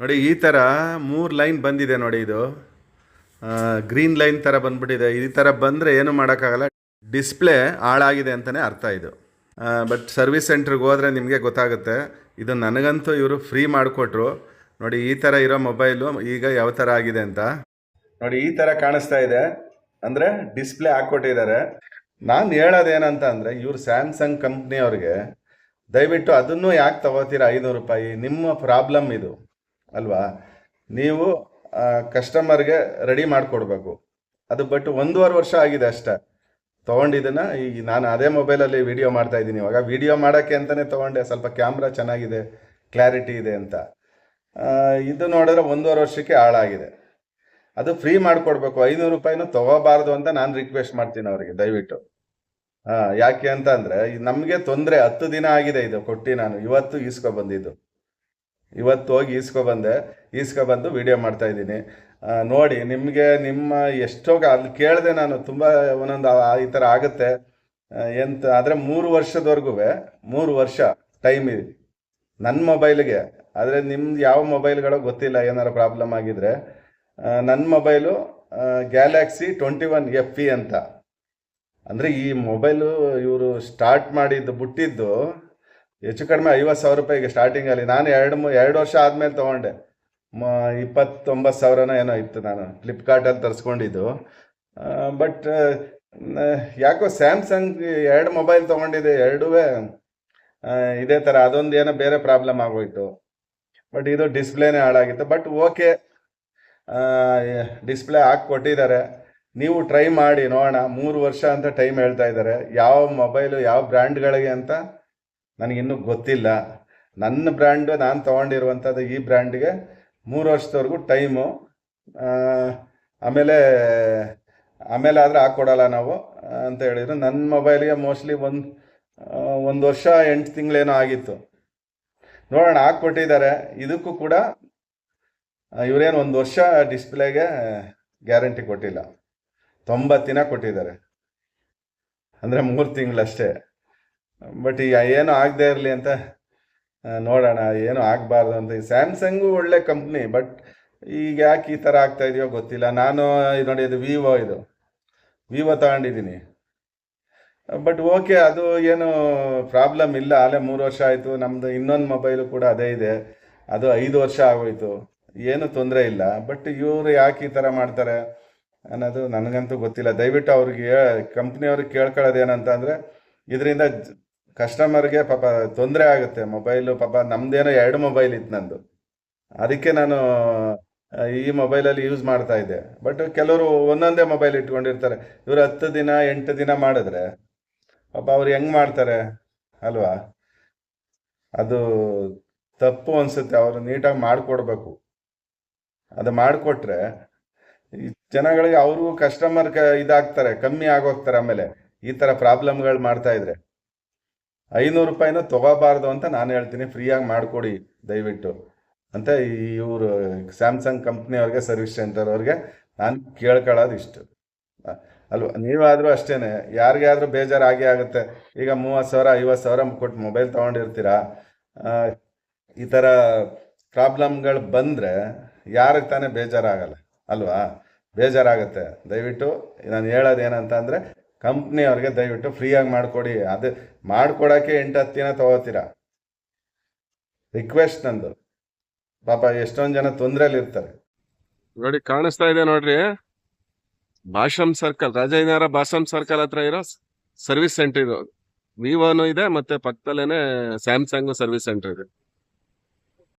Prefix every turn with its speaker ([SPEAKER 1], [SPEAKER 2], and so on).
[SPEAKER 1] ನೋಡಿ, ಈ ಥರ ಮೂರು ಲೈನ್ ಬಂದಿದೆ ನೋಡಿ ಇದು. ಗ್ರೀನ್ ಲೈನ್ ಥರ ಬಂದ್ಬಿಟ್ಟಿದೆ. ಈ ಥರ ಬಂದರೆ ಏನು ಮಾಡೋಕ್ಕಾಗಲ್ಲ. ಡಿಸ್ಪ್ಲೇ ಹಾಳಾಗಿದೆ ಅಂತಲೇ ಅರ್ಥ ಇದು. ಬಟ್ ಸರ್ವಿಸ್ ಸೆಂಟ್ರಿಗೆ ಹೋದರೆ ನಿಮಗೆ ಗೊತ್ತಾಗುತ್ತೆ. ಇದು ನನಗಂತೂ ಇವರು ಫ್ರೀ ಮಾಡಿಕೊಟ್ರು. ನೋಡಿ, ಈ ಥರ ಇರೋ ಮೊಬೈಲು ಈಗ ಯಾವ ಥರ ಆಗಿದೆ ಅಂತ. ನೋಡಿ, ಈ ಥರ ಕಾಣಿಸ್ತಾ ಇದೆ. ಅಂದರೆ ಡಿಸ್ಪ್ಲೇ ಹಾಕ್ಕೊಟ್ಟಿದ್ದಾರೆ. ನಾನು ಹೇಳೋದೇನಂತ ಅಂದರೆ, ಇವರು ಸ್ಯಾಮ್ಸಂಗ್ ಕಂಪ್ನಿಯವ್ರಿಗೆ ದಯವಿಟ್ಟು ಅದನ್ನು ಯಾಕೆ ತಗೋತೀರಾ ಐನೂರು ರೂಪಾಯಿ? ನಿಮ್ಮ ಪ್ರಾಬ್ಲಮ್ ಇದು. ಅಲ್ವಾ? ನೀವು ಕಸ್ಟಮರ್ಗೆ ರೆಡಿ ಮಾಡಿಕೊಡ್ಬೇಕು. ಅದು ಬಟ್ ಒಂದೂವರೆ ವರ್ಷ ಆಗಿದೆ ಅಷ್ಟೇ. ತೊಗೊಂಡಿದ್ದನ್ನ ಈಗ ನಾನು ಅದೇ ಮೊಬೈಲಲ್ಲಿ ವಿಡಿಯೋ ಮಾಡ್ತಾ ಇದ್ದೀನಿ. ಇವಾಗ ವಿಡಿಯೋ ಮಾಡೋಕ್ಕೆ ಅಂತಲೇ ತೊಗೊಂಡೆ. ಸ್ವಲ್ಪ ಕ್ಯಾಮ್ರಾ ಚೆನ್ನಾಗಿದೆ ಕ್ಲಾರಿಟಿ ಇದೆ ಅಂತ. ಇದು ನೋಡಿದ್ರೆ ಒಂದೂವರೆ ವರ್ಷಕ್ಕೆ ಹಾಳಾಗಿದೆ. ಅದು ಫ್ರೀ ಮಾಡಿಕೊಡ್ಬೇಕು. ಐನೂರು ರೂಪಾಯಿನೂ ತೊಗೋಬಾರ್ದು ಅಂತ ನಾನು ರಿಕ್ವೆಸ್ಟ್ ಮಾಡ್ತೀನಿ ಅವರಿಗೆ, ದಯವಿಟ್ಟು. ಹಾಂ, ಯಾಕೆ ಅಂತ ಅಂದರೆ ನಮಗೆ ತೊಂದರೆ ಹತ್ತು ದಿನ ಆಗಿದೆ ಇದು, ಕೊಟ್ಟು ನಾನು. ಇವತ್ತು ಈಸ್ಕೊ ಬಂದಿದ್ದು. ಇವತ್ತು ಹೋಗಿ ಈಸ್ಕೊ ಬಂದೆ. ಈಸ್ಕೊ ಬಂದು ವಿಡಿಯೋ ಮಾಡ್ತಾ ಇದ್ದೀನಿ. ನೋಡಿ, ನಿಮಗೆ ನಿಮ್ಮ ಎಷ್ಟೋ ಅಲ್ಲಿ ಕೇಳಿದೆ ನಾನು ತುಂಬ ಒಂದೊಂದು ಈ ಥರ ಆಗುತ್ತೆ. ಎಂತ, ಆದರೆ ಮೂರು ವರ್ಷದವರೆಗೂ ಮೂರು ವರ್ಷ ಟೈಮ್ ಇದೆ ನನ್ನ ಮೊಬೈಲ್ಗೆ ಆದರೆ ನಿಮ್ದು ಯಾವ ಮೊಬೈಲ್ಗಳೋ ಗೊತ್ತಿಲ್ಲ, ಏನಾರು ಪ್ರಾಬ್ಲಮ್ ಆಗಿದ್ರೆ. ನನ್ನ mobile Galaxy twenty one F E ಅಂತ. ಅಂದರೆ ಈ ಮೊಬೈಲು ಇವರು ಸ್ಟಾರ್ಟ್ ಮಾಡಿದ್ದು, ಬಿಟ್ಟಿದ್ದು ಹೆಚ್ಚು ಕಡಿಮೆ ಐವತ್ತು ಸಾವಿರ ರೂಪಾಯಿಗೆ ಸ್ಟಾರ್ಟಿಂಗಲ್ಲಿ ನಾನು ಎರಡು ಎರಡು ವರ್ಷ ಆದಮೇಲೆ ತೊಗೊಂಡೆ. ಮ, ಇಪ್ಪತ್ತೊಂಬತ್ತು ಸಾವಿರನೋ ಏನೋ ಇತ್ತು ನಾನು ಫ್ಲಿಪ್ಕಾರ್ಟಲ್ಲಿ ತರಿಸ್ಕೊಂಡಿದ್ದು. ಬಟ್ ಯಾಕೋ ಸ್ಯಾಮ್ಸಂಗ್ ಎರಡು ಮೊಬೈಲ್ ತೊಗೊಂಡಿದ್ದೆ ಎರಡೂ ಇದೇ ಥರ ಅದೊಂದು ಏನೋ ಬೇರೆ ಪ್ರಾಬ್ಲಮ್ ಆಗೋಯ್ತು. ಬಟ್ ಇದು ಡಿಸ್ಪ್ಲೇನೇ ಹಾಳಾಗಿತ್ತು. ಬಟ್ ಓಕೆ ಡಿಸ್ಪ್ಲೇ ಹಾಕಿ ಕೊಟ್ಟಿದ್ದಾರೆ ನೀವು ಟ್ರೈ ಮಾಡಿ ನೋಡೋಣ. ಮೂರು ವರ್ಷ ಅಂತ ಟೈಮ್ ಹೇಳ್ತಾ ಇದ್ದಾರೆ. ಯಾವ ಮೊಬೈಲು ಯಾವ ಬ್ರ್ಯಾಂಡ್ಗಳಿಗೆ ಅಂತ ನನಗಿನ್ನೂ ಗೊತ್ತಿಲ್ಲ. ನನ್ನ ಬ್ರ್ಯಾಂಡು ನಾನು ತೊಗೊಂಡಿರುವಂಥದ್ದು ಈ ಬ್ರ್ಯಾಂಡ್ಗೆ ಮೂರು ವರ್ಷದವರೆಗೂ ಟೈಮು ಆಮೇಲೆ ಆಮೇಲೆ ಆದರೆ ಹಾಕ್ಕೊಡಲ್ಲ ನಾವು, ಅಂತ ಹೇಳಿದ್ರು. ನನ್ನ ಮೊಬೈಲ್ಗೆ ಮೋಸ್ಟ್ಲಿ ಒಂದು ಒಂದು ವರ್ಷ ಎಂಟು ತಿಂಗಳೇನೋ ಆಗಿತ್ತು. ನೋಡೋಣ, ಹಾಕ್ಕೊಟ್ಟಿದ್ದಾರೆ. ಇದಕ್ಕೂ ಕೂಡ ಇವರೇನು ಒಂದು ವರ್ಷ ಡಿಸ್ಪ್ಲೇಗೆ ಗ್ಯಾರಂಟಿ ಕೊಟ್ಟಿಲ್ಲ. ತೊಂಬತ್ತು ದಿನ ಕೊಟ್ಟಿದ್ದಾರೆ. ಅಂದರೆ ಮೂರು ತಿಂಗಳಷ್ಟೇ. ಬಟ್ ಈಗ ಏನು ಆಗದೆ ಇರಲಿ ಅಂತ ನೋಡೋಣ, ಏನು ಆಗಬಾರ್ದು ಅಂತ. ಈ ಸ್ಯಾಮ್ಸಂಗು ಒಳ್ಳೆ ಕಂಪ್ನಿ ಬಟ್ ಈಗ ಯಾಕೆ ಈ ಥರ ಆಗ್ತಾ ಇದೆಯೋ ಗೊತ್ತಿಲ್ಲ. ನಾನು ಇದು ನೋಡಿ, ಇದು ವಿವೋ ಇದು. ವಿವೋ ತಗೊಂಡಿದ್ದೀನಿ. ಬಟ್ ಓಕೆ ಅದು ಏನು ಪ್ರಾಬ್ಲಮ್ ಇಲ್ಲ. ಅಲ್ಲೇ ಮೂರು ವರ್ಷ ಆಯಿತು. ನಮ್ಮದು ಇನ್ನೊಂದು ಮೊಬೈಲು ಕೂಡ ಅದೇ ಇದೆ. ಅದು ಐದು ವರ್ಷ ಆಗೋಯ್ತು. ಏನು ತೊಂದರೆ ಇಲ್ಲ. ಬಟ್ ಇವರು ಯಾಕೆ ಈ ಥರ ಮಾಡ್ತಾರೆ ಅನ್ನೋದು ನನಗಂತೂ ಗೊತ್ತಿಲ್ಲ. ದಯವಿಟ್ಟು ಅವ್ರಿಗೆ ಕಂಪ್ನಿಯವ್ರಿಗೆ ಕೇಳ್ಕೊಳ್ಳೋದು ಏನಂತ ಅಂದರೆ ಇದರಿಂದ ಕಸ್ಟಮರ್ಗೆ ಪಾಪ ತೊಂದರೆ ಆಗುತ್ತೆ. ಮೊಬೈಲು ಪಾಪ ನಮ್ದೇನೋ ಎರಡು ಮೊಬೈಲ್ ಇತ್ತು ನಂದು. ಅದಕ್ಕೆ ನಾನು ಈ ಮೊಬೈಲಲ್ಲಿ ಯೂಸ್ ಮಾಡ್ತಾ ಇದ್ದೆ. ಬಟ್ ಕೆಲವರು ಒಂದೊಂದೇ ಮೊಬೈಲ್ ಇಟ್ಕೊಂಡಿರ್ತಾರೆ. ಇವರು ಹತ್ತು ದಿನ, ಎಂಟು ದಿನ ಮಾಡಿದ್ರೆ ಪಾಪ ಅವ್ರು ಹೆಂಗ್ ಮಾಡ್ತಾರೆ ಅಲ್ವಾ? ಅದು ತಪ್ಪು ಅನ್ಸುತ್ತೆ. ಅವರು ನೀಟಾಗಿ ಮಾಡಿಕೊಡ್ಬೇಕು. ಅದು ಮಾಡಿಕೊಟ್ರೆ ಜನಗಳಿಗೆ ಅವ್ರಿಗೂ ಕಸ್ಟಮರ್ ಕ ಇದಾಗ್ತಾರೆ. ಕಮ್ಮಿ ಆಗೋಗ್ತಾರೆ ಆಮೇಲೆ. ಈ ಥರ ಪ್ರಾಬ್ಲಮ್ಗಳು ಮಾಡ್ತಾ ಇದ್ರೆ ಐನೂರು ರೂಪಾಯಿನೂ ತಗೋಬಾರ್ದು ಅಂತ ನಾನು ಹೇಳ್ತೀನಿ. ಫ್ರೀಯಾಗಿ ಮಾಡಿಕೊಡಿ, ದಯವಿಟ್ಟು. ಅಂತ ಇವರು ಸ್ಯಾಮ್ಸಂಗ್ ಕಂಪ್ನಿಯವ್ರಿಗೆ, ಸರ್ವಿಸ್ ಸೆಂಟರ್ ಅವ್ರಿಗೆ ನಾನು ಕೇಳ್ಕೊಳ್ಳೋದು ಇಷ್ಟು. ಅಲ್ವ? ನೀವಾದರೂ ಅಷ್ಟೇನೆ, ಯಾರಿಗಾದ್ರೂ ಬೇಜಾರು ಆಗೇ ಆಗುತ್ತೆ. ಈಗ ಮೂವತ್ತು ಸಾವಿರ, ಐವತ್ತು ಸಾವಿರ ಕೊಟ್ಟು ಮೊಬೈಲ್ ತೊಗೊಂಡಿರ್ತೀರಾ? ಈ ಥರ ಪ್ರಾಬ್ಲಮ್ಗಳು ಬಂದರೆ ಯಾರಿಗೆ ತಾನೇ ಬೇಜಾರಾಗಲ್ಲ, ಅಲ್ವಾ? ಬೇಜಾರಾಗುತ್ತೆ. ದಯವಿಟ್ಟು ನಾನು ಹೇಳೋದು ಏನಂತ ಅಂದರೆ ಕಂಪ್ನಿಯವ್ರಿಗೆ ದಯವಿಟ್ಟು ಫ್ರೀಯಾಗಿ ಮಾಡಿಕೊಡಿ. ಅದು ಮಾಡ್ಕೊಡಕ್ಕೆ ಎಂಟು ಹತ್ತು ದಿನ ತಗೋತೀರಾ? ರಿಕ್ವೆಸ್ಟ್ ನಂದು. ಪಾಪ ಎಷ್ಟೊಂದು ಜನ ತೊಂದರೆಯಲ್ಲಿ ಇರ್ತಾರೆ.
[SPEAKER 2] ನೋಡಿ, ಕಾಣಿಸ್ತಾ ಇದೆ ನೋಡ್ರಿ. ಭಾಷಮ್ ಸರ್ಕಲ್ ರಾಜಾಜಿನಗರ ಭಾಷಮ್ ಸರ್ಕಲ್ ಹತ್ರ ಇರೋ ಸರ್ವಿಸ್ ಸೆಂಟರ್ ಇದು. ವಿವೋನು ಇದೆ ಮತ್ತೆ ಪಕ್ಕದಲ್ಲೇನೆ ಸ್ಯಾಮ್ಸಂಗ್ ಸರ್ವಿಸ್ ಸೆಂಟರ್ ಇದೆ.